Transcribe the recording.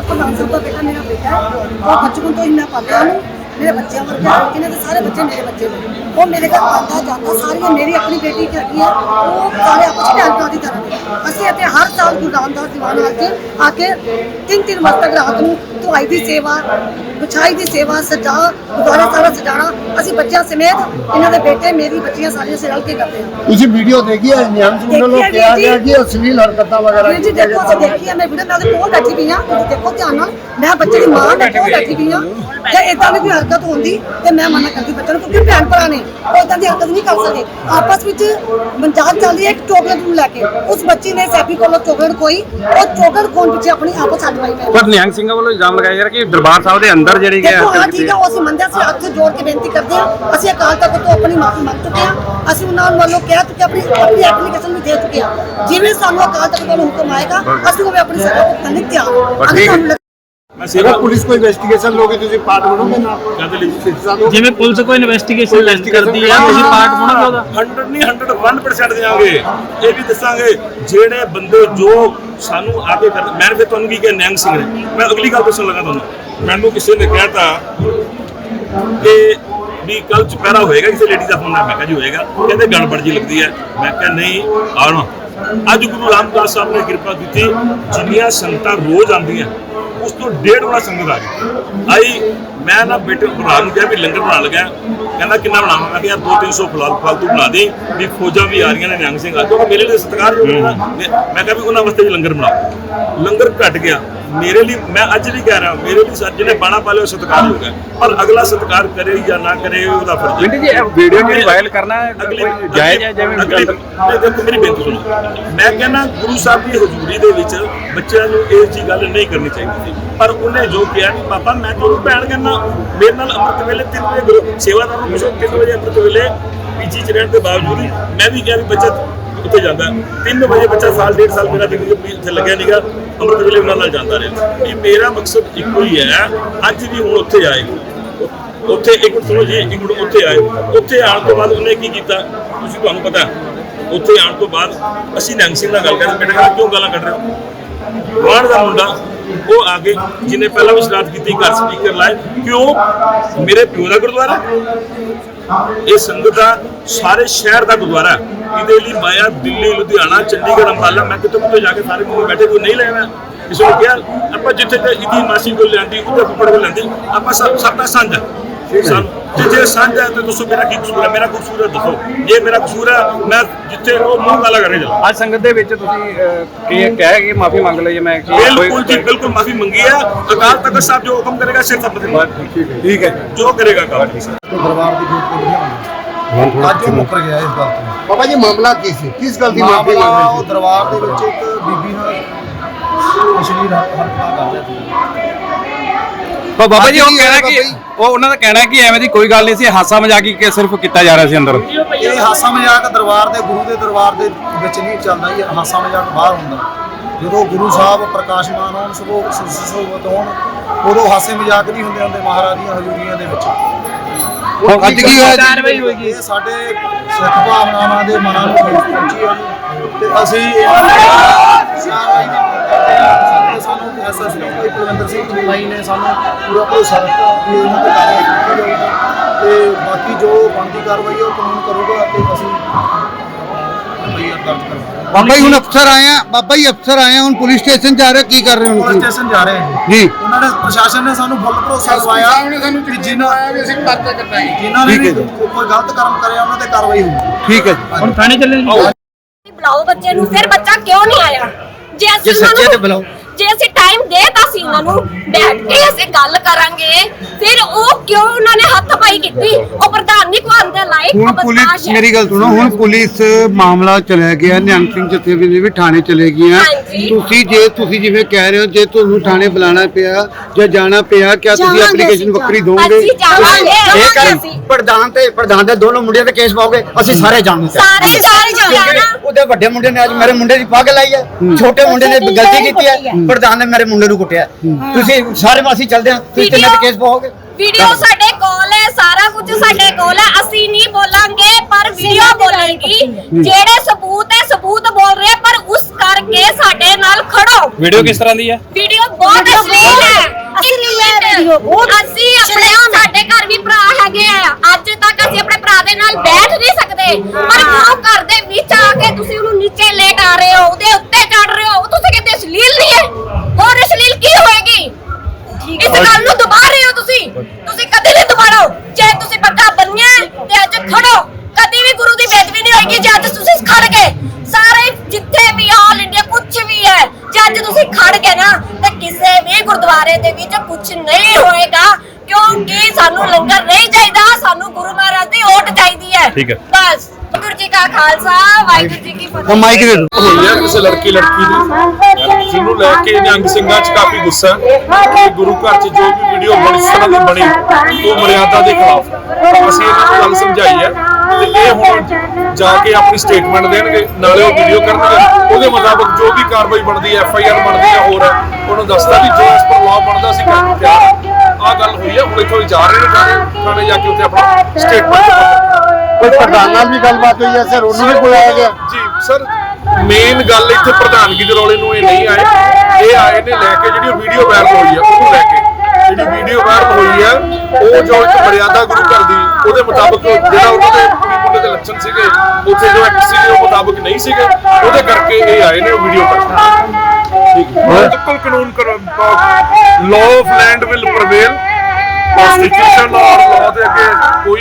ਪ੍ਰਧਾਨ ਸਾਹਿਬ ਦਾ ਬੇਟਾ ਮੇਰਾ ਬੇਟਾ ਹੈ। ਉਹ ਬਚਪਨ ਤੋਂ ਹੀ ਪਾਲਿਆ ਉਹਨੂੰ ਮੇਰੇ ਬੱਚਿਆਂ ਵਰਗਾ ਹੈ। ਇਹਨਾਂ ਦੇ ਸਾਰੇ ਬੱਚੇ ਮੇਰੇ ਬੱਚੇ ਨੇ। ਉਹ ਮੇਰੇ ਘਰ ਆਉਂਦਾ ਜਾਂਦਾ ਸਾਰੀਆਂ ਮੇਰੀ ਆਪਣੀ ਬੇਟੀ ਹੈਗੀ ਹੈ ਉਹ ਸਾਰੇ ਆਪਸ ਵਿੱਚ ਭਰਾ ਦੀ ਤਰ੍ਹਾਂ ਨੇ ਅਸੀਂ ਇੱਥੇ ਹਰ ਸਾਲ ਗੁਰੂ ਰਾਮਦਾਸ ਦੀਵਾਨ ਆ ਕੇ ਆ ਕੇ ਤਿੰਨ ਤਿੰਨ ਮਸਤਕ ਰਾਤ ਨੂੰ ਧੁਆਈ ਦੀ ਸੇਵਾ ਵਿਛਾਈ ਦੀ ਸੇਵਾ ਸਜਾ ਗੁਰਦੁਆਰਾ ਸਾਰਾ ਸਜਾਣਾ ਅਸੀਂ ਬੱਚਿਆਂ ਸਮੇਤ ਇਹਨਾਂ ਦੇ ਬੇਟੇ ਮੇਰੀ ਬੱਚੀਆਂ ਸਾਰੀਆਂ ਸੇ ਰਲ ਕੇ ਕਰਦੇ ਹਾਂ। ਤੁਸੀਂ ਵੀਡੀਓ ਦੇਖੀ ਹੈ ਵੱਲੋਂ ਦੇਖੀ ਹੈ ਕਿਹਾ। ਗਿਆ ਕਿ ਅਸ਼ਲੀਲ ਹਰਕਤਾਂ ਵਗੈਰਾ ਜੀ ਦੇਖੋ ਅਸੀਂ ਦੇਖੀ ਆ ਮੈਂ ਵੀਡੀਓ ਉਹਦੇ ਕੋਲ ਬੈਠੀ ਪਈ ਆ ਦੇਖੋ ਧਿਆਨ ਨਾਲ। ਮੈਂ ਬੱਚੇ ਦੀ ਮਾਂ ਕੋਲ ਬੈਠੀ ਪਈ ਆ ਜੇ ਇਦਾਂ ਦੀ ਕੋਈ ਹਰਕਤ ਹੁੰਦੀ ਤੇ ਮੈਂ ਮਨਾ ਕਰਦੀ ਬੱਚੇ ਨੂੰ ਕਿਉਂਕਿ ਭੈਣ ਭਰਾ ਨੇ ਉਹ ਇਦਾਂ ਦੀ ਹਰਕਤ ਨਹੀਂ ਕਰ ਸਕਦੇ। ਆਪਸ ਵਿੱਚ ਮਜ਼ਾਕ ਚੱਲ ਰਹੀ ਹੈ ਇੱਕ ਚੋਕਲੇਟ ਨੂੰ ਲੈ ਕੇ। ਉਸ ਬੱਚੀ ਨੇ ਸੈਪੀ ਕੋਲੋਂ ਚੋਕਲੇਟ ਕੋਈ ਉਹ ਚੋਕਲੇਟ ਖੋਣ ਪਿੱਛੇ ਆਪਣੀ ਆਪਸ ਛੱਡ ਪਾਈ ਮੈਂ ਪਰ ਨਿਹੰਗ ਸਿੰਘਾਂ ਵੱਲੋਂ ਇਲਜ਼ਾਮ ਲਗਾਇਆ ਜਾ ਰਿਹਾ ਕਿ ਦਰਬਾਰ ਸਾਹਿਬ ਦੇ ਅੰਦਰ ਜਿਹੜੀ ਕਿ ਦੇਖੋ ਹਾਂ ਹਰਕਤ ਠੀਕ ਹੈ ਉਹ ਅਸੀਂ ਮੰਨਦੇ ਹਾਂ, ਅਸੀਂ ਹੱਥ ਜੋੜ ਕੇ ਬੇਨਤੀ ਕਰਦੇ ਹਾਂ। ਅਸੀਂ ਅਕਾਲ ਤਖਤ ਤੋਂ ਆਪਣੀ ਮਾਫੀ ਮੰਗ ਚੁੱਕੇ ਹਾਂ। ਅਸੀਂ ਉਹਨਾਂ ਵੱਲੋਂ ਕਹਿ ਚੁੱਕੇ ਹਾਂ, ਆਪਣੀ ਆਪਣੀ ਐਪਲੀਕੇਸ਼ਨ ਵੀ ਦੇ ਚੁੱਕੇ ਹਾਂ। ਜਿਵੇਂ ਸਾਨੂੰ ਅਕਾਲ ਤਖਤ ਵੱਲੋਂ ਹੁਕਮ ਆਏਗਾ ਅਸੀਂ ਉਹ ਆਪਣੀ ਸਜ਼ਾ ਭੁਗਤਣ ਲਈ ਤਿਆਰ ਹਾਂ। ਅਗਰ ਸਾਨੂੰ ਲੱਗੇ ਮੈਂ ਸੇਵਾ ਪੁਲਿਸ ਕੋਈ ਇਨਵੈਸਟੀਗੇਸ਼ਨ ਲੋਗੇ ਤੁਸੀਂ ਪਾਰਟ ਬਣੋਗੇ ਨਾ? ਜਿਵੇਂ ਪੁਲਿਸ ਕੋਈ ਇਨਵੈਸਟੀਗੇਸ਼ਨ ਕਰਦੀ ਹੈ ਤੁਸੀਂ ਪਾਰਟ ਬਣੋਗੇ ਉਹਦਾ? 100 ਨਹੀਂ 101% ਦਿਆਂਗੇ। ਇਹ ਵੀ ਦੱਸਾਂਗੇ ਜਿਹੜੇ ਬੰਦੇ ਜੋ ਸਾਨੂੰ ਆ ਕੇ ਮੈਂ ਫਿਰ ਤੁਹਾਨੂੰ ਕੀ ਕਿਹਾ ਨਿਹੰਗ ਸਿੰਘ ਨੇ। ਮੈਂ ਅਗਲੀ ਗੱਲ ਦੱਸਣ ਲੱਗਾ ਤੁਹਾਨੂੰ। ਮੈਨੂੰ ਕਿਸੇ ਨੇ ਕਹਿਤਾ ਕਿ ਵੀ ਕੱਲ ਚੁਪਹਿਰਾ ਹੋਏਗਾ ਕਿਸੇ ਲੇਡੀ ਦਾ ਫੋਨ ਆ ਮੈਂ ਕਿਹਾ ਜੀ ਹੋਏਗਾ। ਕਹਿੰਦੇ ਗੜਬੜ ਜੀ ਲੱਗਦੀ ਹੈ। ਮੈਂ ਕਿਹਾ ਨਹੀਂ ਆਉਣਾ। ਅੱਜ ਗੁਰੂ ਰਾਮਦਾਸ ਸਾਹਿਬ ਨੇ ਕਿਰਪਾ ਕੀਤੀ ਜਿੰਨੀਆਂ ਸੰਗਤਾਂ ਰੋਜ਼ ਆਉਂਦੀਆਂ ਉਸ ਤੋਂ ਡੇਢ ਗੁਣਾ ਸੰਗਤ ਆ ਗਈ। ਆਈ, ਮੈਂ ਨਾ ਬੇਟੇ ਭਰਾ ਨੂੰ ਕਿਹਾ ਵੀ ਲੰਗਰ ਬਣਾ ਲਗਾ। ਕਹਿੰਦਾ ਕਿੰਨਾ ਬਣਾਵਾਂ? ਮੈਂ ਕਿਹਾ ਯਾਰ 2-300 ਫਲਾਲ ਫਾਲਤੂ ਬਣਾ ਦੇ, ਵੀ ਫੌਜਾਂ ਵੀ ਆ ਰਹੀਆਂ ਨੇ ਨਿਹੰਗ ਸਿੰਘ। ਆ ਕਿਉਂਕਿ ਮੇਰੇ ਲਈ ਸਤਿਕਾਰ ਮੈਂ ਕਿਹਾ ਵੀ ਉਹਨਾਂ ਵਾਸਤੇ ਵੀ ਲੰਗਰ ਬਣਾ ਲੰਗਰ ਘਟ ਗਿਆ। ਮੇਰੇ ਲਈ ਮੈਂ ਅੱਜ ਵੀ ਕਹਿ ਰਿਹਾ ਮੇਰੇ ਲਈ ਸਰ ਜਿਹਨੇ ਬਾਣਾ ਪਾ ਲਿਆ ਉਹ ਸਤਿਕਾਰ ਹੋ ਗਿਆ। ਪਰ ਅਗਲਾ ਸਤਿਕਾਰ ਕਰੇ ਜਾਂ ਨਾ ਕਰੇ ਉਹਦਾ ਫਰਜ਼ ਹੈ ਬਿੰਦੀ ਜੀ ਇਹ ਵੀਡੀਓ ਜਿਹੜੀ ਵਾਇਰਲ ਕਰਨਾ ਕੋਈ ਜਾਇਜ਼ ਹੈ ਜਿਵੇਂ ਨਹੀਂ, ਦੇਖੋ ਮੇਰੀ ਬੇਨਤੀ ਸੁਣੋ। ਮੈਂ ਕਹਿੰਦਾ ਗੁਰੂ ਸਾਹਿਬ ਦੀ ਹਜ਼ੂਰੀ ਦੇ ਵਿੱਚ ਬੱਚਿਆਂ ਨੂੰ ਇਹ ਜੀ ਗੱਲ ਨਹੀਂ ਕਰਨੀ ਚਾਹੀਦੀ। ਪਰ ਉਹਨੇ ਜੋ ਕਿਹਾ ਕਿ ਪਾਪਾ ਮੈਂ ਤੁਹਾਨੂੰ ਭੈਣ ਕਹਿੰਦਾ ਮੇਰੇ ਨਾਲ ਅੰਮ੍ਰਿਤ ਵੇਲੇ 3 ਵਜੇ ਗੁਰੂ ਸੇਵਾਦਾਰ ਨੂੰ ਪੁੱਛੋ 3 ਵਜੇ ਅੰਮ੍ਰਿਤ ਵੇਲੇ ਪੀਜੀ ਚ ਰਹਿਣ ਦੇ ਬਾਵਜੂਦ ਮੈਂ ਵੀ ਕਿਹਾ ਵੀ ਬੱਚਾ ਉੱਥੇ ਜਾਂਦਾ 3 ਵਜੇ ਬੱਚਾ ਸਾਲ, ਡੇਢ ਸਾਲ ਮੇਰਾ ਵੀ ਇੱਥੇ ਲੱਗਿਆ ਨਹੀਂਗਾ ਅੰਮ੍ਰਿਤ ਵੇਲੇ ਉਹਨਾਂ ਨਾਲ ਜਾਂਦਾ ਰਿਹਾ। ਇਹ ਮੇਰਾ ਮਕਸਦ ਇੱਕੋ ਹੀ ਹੈ, ਅੱਜ ਵੀ ਹੁਣ ਉੱਥੇ ਆਏਗਾ ਉੱਥੇ ਇੱਕ ਸੁਣੋ ਜੀ, ਇੱਕ ਉੱਥੇ ਆਏ। ਉੱਥੇ ਆਉਣ ਤੋਂ ਬਾਅਦ ਉਹਨੇ ਕੀ ਕੀਤਾ? ਤੁਸੀਂ ਤੁਹਾਨੂੰ ਪਤਾ ਉੱਥੇ ਆਉਣ ਤੋਂ ਬਾਅਦ ਅਸੀਂ ਨਿਹੰਗ ਸਿੰਘ ਨਾਲ ਗੱਲ ਕਰਦੇ ਬੇਟਾ ਕਹਿੰਦਾ ਕਿਉਂ ਗਾਲਾਂ ਕੱਢ ਰਹੇ ਹੋ? ਬਾਹਰ ਦਾ ਮੁੰਡਾ, ਉਹ ਆ ਕੇ ਜਿਹਨੇ ਪਹਿਲਾਂ ਵੀ ਸ਼ਰਾਰਤ ਕੀਤੀ, ਘਰ ਸਪੀਕਰ ਲਾਏ। ਕਿਉਂ? ਮੇਰੇ ਪਿਓ ਦਾ ਗੁਰਦੁਆਰਾ ਇਹ ਸੰਗਤ ਦਾ ਸਾਰੇ ਸ਼ਹਿਰ ਦਾ ਗੁਰਦੁਆਰਾ ਇਹਦੇ ਲਈ ਮਾਇਆ ਦਿੱਲੀ ਲੁਧਿਆਣਾ ਚੰਡੀਗੜ੍ਹ ਅੰਬਾਲਾ ਮੈਂ ਕਿਤੇ ਕਿਤੇ ਜਾ ਕੇ ਸਾਰੇ ਮੁੰਡੇ ਬੈਠੇ ਕੋਈ ਨਹੀਂ ਲੈਣਾ। ਕਿਸੇ ਨੂੰ ਕਿਹਾ ਆਪਾਂ ਜਿੱਥੇ ਤੇ ਇਹਦੀ ਮਾਸੀ ਕੋਲ ਲੈਂਦੀ ਉਹਦੇ ਫੁੱਫੜ ਕੋਲ ਲੈਂਦੀ ਆਪਾਂ ਸਭ ਸਭ ਦਾ ਸਾਂਝਾ ਸਾਨੂੰ ਜੇ ਸਾਂਝਾ ਤਾਂ ਦੱਸੋ ਮੇਰਾ ਕੀ ਕਸੂਰ ਹੈ ਮੇਰਾ ਕਸੂਰ ਹੈ ਦੱਸੋ। ਜੇ ਮੇਰਾ ਕਸੂਰ ਹੈ ਮੈਂ ਜਿੱਥੇ ਉਹ ਮੂੰਹ ਕਾਲਾ ਕਰਕੇ ਚਲਾ ਅੱਜ ਸੰਗਤ ਦੇ ਵਿੱਚ ਤੁਸੀਂ ਕੀ ਕਹਿ ਕੇ ਮਾਫੀ ਮੰਗ ਲਈ ਮੈਂ ਬਿਲਕੁਲ ਜੀ ਬਿਲਕੁਲ ਮਾਫੀ ਮੰਗੀ ਹੈ। ਅਕਾਲ ਤਖਤ ਸਾਹਿਬ ਜੋ ਹੁਕਮ ਕਰੇਗਾ ਸਿਰ ਸਭ ਤੇ ਠੀਕ ਹੈ। ਜੋ ਕਰੇਗਾ ਅਕਾਲ ਦਰਬਾਰ ਦੀ ਡਿਊਟੀ ਨਹੀਂ ਹੁੰਦੀ ਅੱਜ ਉਹ ਮੁੱਕਰ ਗਿਆ ਇਸ ਗੱਲ ਤੋਂ। ਬਾਬਾ ਜੀ ਮਾਮਲਾ ਕੀ ਸੀ? ਕਿਸ ਗੱਲ ਦੀ ਮਾਫੀ ਮਾਮਲਾ ਮੰਗ ਉਹ ਰਹੇ ਦਰਬਾਰ ਦੇ ਵਿੱਚ ਇੱਕ ਬੀਬੀ ਨਾਲ ਅਸ਼ਲੀਲ ਹਰਕਤਾਂ ਕਰ ਰਿਹਾ ਸੀ। ਪਰ ਬਾਬਾ ਜੀ ਉਹ ਕਹਿਣਾ ਕਿ। ਉਹ ਉਹਨਾਂ ਦਾ ਕਹਿਣਾ ਹੈ ਕਿ ਐਵੇਂ ਦੀ ਕੋਈ ਗੱਲ ਨਹੀਂ ਸੀ ਹਾਸਾ ਮਜ਼ਾਕ ਹੀ ਕਿ ਸਿਰਫ ਕੀਤਾ ਜਾ ਰਿਹਾ ਸੀ ਅੰਦਰ। ਇਹ ਹਾਸਾ ਮਜ਼ਾਕ ਦਰਬਾਰ ਦੇ ਗੁਰੂ ਦੇ ਦਰਬਾਰ ਦੇ ਵਿੱਚ ਨਹੀਂ ਚੱਲਦਾ ਇਹ ਹਾਸਾ ਮਜ਼ਾਕ ਬਾਹਰ ਹੁੰਦਾ। ਜਦੋਂ ਗੁਰੂ ਸਾਹਿਬ ਪ੍ਰਕਾਸ਼ਮਾਨ ਹੋਣ ਸਭੋ ਸੁਸੋਵਤ ਹੋਣ ਉਦੋਂ ਹਾਸੇ ਮਜ਼ਾਕ ਨਹੀਂ ਹੁੰਦੇ ਹੁੰਦੇ ਮਹਾਰਾਜ ਦੀਆਂ ਹਜ਼ੂਰੀਆਂ ਦੇ ਵਿੱਚ। ਹੁਣ ਅੱਜ ਕੀ ਹੋਇਆ ਜੀ? ਕਾਰਵਾਈ ਹੋਏਗੀ? ਇਹ ਸਾਡੇ ਸਿੱਖ ਭਾਵਨਾਵਾਂ ਦੇ ਮਨਾਂ ਨੂੰ ਠੇਸ ਪਹੁੰਚੀ ਹੈ ਜੀ। ਤੇ ਅਸੀਂ ਇਹਨਾਂ ਦੀ ਕਾਰਵਾਈ ਦੀ ਮੰਗ ਕਰਦੇ ਹਾਂ। ਤੇ ਸਾਨੂੰ ਐਸਐਸਪੀ ਭਾਈ ਕੁਲਵਿੰਦਰ ਸਿੰਘ ਚੁਨਾਈ ਨੇ ਸਾਨੂੰ ਪੂਰਾ ਭਰੋਸਾ ਦਿੱਤਾ ਕਿ ਇਹਨਾਂ ਤੇ ਕਾਰਵਾਈ ਕੀਤੀ ਤੇ ਬਾਕੀ ਜੋ ਬਣਦੀ ਕਾਰਵਾਈ ਹੈ ਉਹ ਕਾਨੂੰਨ ਕਰੂਗਾ ਤੇ ਅਸੀਂ ਐਫਆਈਆਰ ਦਰਜ ਕਰਾਂਗੇ ਬਾਬਾ ਜੀ ਹੁਣ ਅਫਸਰ ਆਏ ਆ ਬਾਬਾ ਜੀ ਅਫਸਰ ਆਏ ਆ ਹੁਣ ਪੁਲਿਸ ਸਟੇਸ਼ਨ ਜਾ ਰਹੇ ਕੀ ਕਰ ਰਹੇ ਹੋ ਪੁਲਿਸ ਸਟੇਸ਼ਨ ਜਾ ਰਹੇ ਹਾਂ ਜੀ। ਉਹਨਾਂ ਨੇ ਪ੍ਰਸ਼ਾਸਨ ਨੇ ਸਾਨੂੰ ਫੁੱਲ ਭਰੋਸਾ ਦਵਾਇਆ ਕਿ ਜਿਨ੍ਹਾਂ ਵੀ ਅਸੀਂ ਪਰਚਾ ਕਰਨਾ ਹੈ ਜਿਨ੍ਹਾਂ ਨੇ ਠੀਕ ਹੈ ਵੀ ਜੀ। ਕੋਈ ਗਲਤ ਕਰਮ ਕਰਿਆ ਉਹਨਾਂ ਤੇ ਕਾਰਵਾਈ ਹੋਊਗੀ। ਠੀਕ ਹੈ ਜੀ। ਹੁਣ ਥਾਣੇ ਚੱਲੇ ਜੀ। ਬੁਲਾਓ ਬੱਚੇ ਨੂੰ ਫਿਰ ਬੱਚਾ ਕਿਉਂ ਨਹੀਂ ਆਇਆ? ਜੇ ਅਸੀਂ ਉਹਨਾਂ ਨੂੰ ਜੇ ਅਸੀਂ ਟਾਈਮ ਦੇਤਾ ਸੀ ਉਹਨਾਂ ਨੂੰ ਬੈਠ ਕੇ ਅਸੀਂ ਗੱਲ ਕਰਾਂਗੇ ਫਿਰ ਉਹ ਕਿਉਂ ਉਹਨਾਂ ਨੇ ਹੱਥ ਪਾਈ ਕੀਤੀ? ਉਹ ਨਹੀਂ ਕੋ ਆਂਦੇ ਲਾਇਕ ਹੁਣ ਪੁਲਿਸ ਮੇਰੀ ਗੱਲ ਸੁਣੋ ਹੁਣ ਪੁਲਿਸ ਮਾਮਲਾ ਚਲਾ ਗਿਆ ਨਿਹੰਗ ਸਿੰਘ ਜਥੇਬੰਦੀ ਵੀ ਥਾਣੇ ਚਲੇ ਗਈਆਂ। ਹਾਂਜੀ। ਤੁਸੀਂ ਜੇ ਤੁਸੀਂ ਜਿਵੇਂ ਕਹਿ ਰਹੇ ਹੋ ਜੇ ਤੁਹਾਨੂੰ ਥਾਣੇ ਬੁਲਾਣਾ ਪਿਆ ਜਾਂ ਜਾਣਾ ਪਿਆ ਕਿਆ ਤੁਸੀਂ ਜਾਵਾਂਗੇ ਐਪਲੀਕੇਸ਼ਨ ਅਸੀਂ, ਵੱਖਰੀ ਦੋਗੇ? ਅਸੀਂ ਜਾਵਾਂਗੇ ਇਹ ਜਾਵਾਂਗੇ ਕਰ ਅਸੀਂ। ਪ੍ਰਧਾਨ ਤੇ ਪ੍ਰਧਾਨ ਦੇ ਦੋਨੋਂ ਮੁੰਡਿਆਂ ਤੇ ਕੇਸ ਪਾਓਗੇ ਅਸੀਂ ਸਾਰੇ ਜਾਣਦੇ ਸਾਰੇ ਸਾਰੇ ਜਾਣਾ ਉਹਦੇ ਵੱਡੇ ਮੁੰਡੇ ਨੇ ਅੱਜ ਮੇਰੇ ਮੁੰਡੇ ਦੀ ਪੱਗ ਲਾਈ ਹੈ। ਛੋਟੇ ਮੁੰਡੇ ਨੇ ਗਲਤੀ ਕੀਤੀ ਹੈ। ਪ੍ਰਧਾਨ ਨੇ ਮੇਰੇ ਮੁੰਡੇ ਨੂੰ ਕੁੱਟਿਆ। ਤੁਸੀਂ ਸਾਰੇ ਮਾਸੀ ਚੱਲਦੇ ਆ ਤੁਸੀਂ ਤਿੰਨੇ ਤੇ ਕੇਸ ਪਾਓਗੇ? ਵੀਡੀਓ ਸਾਡੇ ਕੋਲ ਹੈ ਸਾਰਾ ਕੁਝ ਸਾਡੇ ਕੋਲ ਹੈ। ਅਸੀਂ ਨਹੀਂ ਬੋਲਾਂਗੇ ਪਰ ਵੀਡੀਓ ਬੋਲੇਗੀ। ਜਿਹੜੇ ਸਬੂਤ ਹੈ ਸਬੂਤ ਬੋਲ ਰਹੇ ਪਰ ਉਸ ਕਰਕੇ ਸਾਡੇ ਨਾਲ ਖੜੋ। ਵੀਡੀਓ ਕਿਸ ਤਰ੍ਹਾਂ ਦੀ ਹੈ? ਵੀਡੀਓ ਬਹੁਤ ਅਸਲੀਲ ਹੈ। ਅਸੀਂ ਆਪਣੇ ਸਾਡੇ ਘਰ ਵੀ ਭਰਾ ਹੈਗੇ ਆ। ਅੱਜ ਤੱਕ ਅਸੀਂ ਆਪਣੇ ਭਰਾ ਦੇ ਨਾਲ ਬੈਠ ਨਹੀਂ ਸਕਦੇ। ਪਰ ਉਹ ਘਰ ਦੇ ਖੜੋ ਕਦੀ ਵੀ ਗੁਰੂ ਦੀ ਬੇਦਬੀ ਨਹੀਂ ਹੋਏਗੀ ਜੇ ਅੱਜ ਤੁਸੀਂ ਖੜ ਗਏ। ਸਾਰੇ ਜਿੱਥੇ ਵੀ ਆਲ ਇੰਡੀਆ ਕੁਝ ਵੀ ਹੈ ਜੇ ਅੱਜ ਤੁਸੀਂ ਖੜ ਗਏ ਨਾ ਤੇ ਕਿਸੇ ਵੀ ਗੁਰਦੁਆਰੇ ਦੇ ਵਿੱਚ ਕੁਝ ਨਹੀਂ ਹੋਏਗਾ ਕਿਉਂਕਿ ਸਾਨੂੰ ਲੰਗਰ ਨਹੀਂ ਚਾਹੀਦਾ ਸਾਨੂੰ ਗੁਰੂ ਮਹਾਰਾਜ ਦੀ ਓਟ ਚਾਹੀਦੀ ਹੈ। ਠੀਕ ਹੈ। ਬਸ। ਖਾਲਸਾ ਵਾਹਿਗੁਰੂ ਜੀ ਕੀ ਫਤਿਹ ਮਾਈਕ ਦੇ ਦਿਓ। ਹੋਈ ਹੈ ਕਿਸੇ ਲੜਕੀ ਲੜਕੀ ਦੀ। ਜਿਹਨੂੰ ਲੈ ਕੇ ਨਿਹੰਗ ਸਿੰਘਾਂ 'ਚ ਕਾਫੀ ਗੁੱਸਾ ਹੈ। ਕਿ ਗੁਰੂ ਘਰ 'ਚ ਜੋ ਵੀ ਵੀਡੀਓ ਬਣੀ ਇਸ ਤਰ੍ਹਾਂ ਦੀ ਬਣੀ। ਉਹ ਮਰਿਆਦਾ ਦੇ ਖਿਲਾਫ। ਹੈ। ਅਸੀਂ ਇਹਨਾਂ ਨੂੰ ਗੱਲ ਸਮਝਾਈ ਹੈ ਤੇ ਇਹ ਹੁਣ ਜਾ ਕੇ ਆਪਣੀ ਸਟੇਟਮੈਂਟ ਦੇਣਗੇ ਨਾਲੇ ਉਹ ਵੀਡੀਓ ਕਰਨਗੇ। ਉਹਦੇ ਮੁਤਾਬਕ ਜੋ ਵੀ ਕਾਰਵਾਈ ਬਣਦੀ ਹੈ ਐਫ ਆਈ ਆਰ ਬਣਦੀ ਹੈ ਹੋਰ ਉਹਨੂੰ ਦੱਸਦਾ ਵੀ ਜੋ ਇਸ ਪਰ ਲਾਅ ਬਣਦਾ ਸੀ ਕਰਨ ਨੂੰ ਤਿਆਰ ਆ ਗੱਲ ਹੋਈ ਹੈ ਹੁਣ ਇੱਥੋਂ ਹੀ ਜਾ ਰਹੇ ਨੇ ਥਾਣੇ ਥਾਣੇ ਜਾ ਕੇ ਉੱਥੇ ਆਪਣਾ ਸਟੇਟਮੈਂਟ ਕੋਈ ਪ੍ਰਧਾਨ ਨਾਲ ਵੀ ਗੱਲਬਾਤ ਹੋਈ ਹੈ? ਸਰ ਉਹਨੂੰ ਵੀ ਬੁਲਾਇਆ ਗਿਆ? ਜੀ ਸਰ ਮੇਨ ਗੱਲ ਇੱਥੇ ਪ੍ਰਧਾਨਗੀ ਦੇ ਰੌਲੇ ਨੂੰ ਇਹ ਨਹੀਂ ਆਏ ਇਹ ਆਏ ਨੇ ਲੈ ਕੇ ਜਿਹੜੀ ਵੀਡੀਓ ਵਾਇਰਲ ਹੋਈ ਹੈ ਉਹਨੂੰ ਲੈ ਕੇ। ਜਿਹੜੀ ਵੀਡੀਓ ਵਾਇਰਲ ਹੋਈ ਹੈ ਉਹ ਜੋ ਇੱਕ ਮਰਿਆਦਾ ਗੁਰੂ ਘਰ ਦੀ ਉਹਦੇ ਮੁਤਾਬਕ ਜਿਹੜਾ ਉਹਨਾਂ ਦੇ ਮੁੰਡੇ ਦੇ ਲੱਛਣ ਸੀਗੇ ਉੱਥੇ ਜੋ ਐਕਟ ਸੀਗੇ ਉਹ ਮੁਤਾਬਕ ਨਹੀਂ ਸੀਗੇ। ਉਹਦੇ ਕਰਕੇ ਇਹ ਆਏ ਨੇ ਵੀਡੀਓ ਕਰਨ ਠੀਕ ਹੈ। ਬਿਲਕੁਲ ਕਾਨੂੰਨ law of land will prevail constitution ਔਰ ਲਾਅ ਦੇ ਅੱਗੇ ਕੋਈ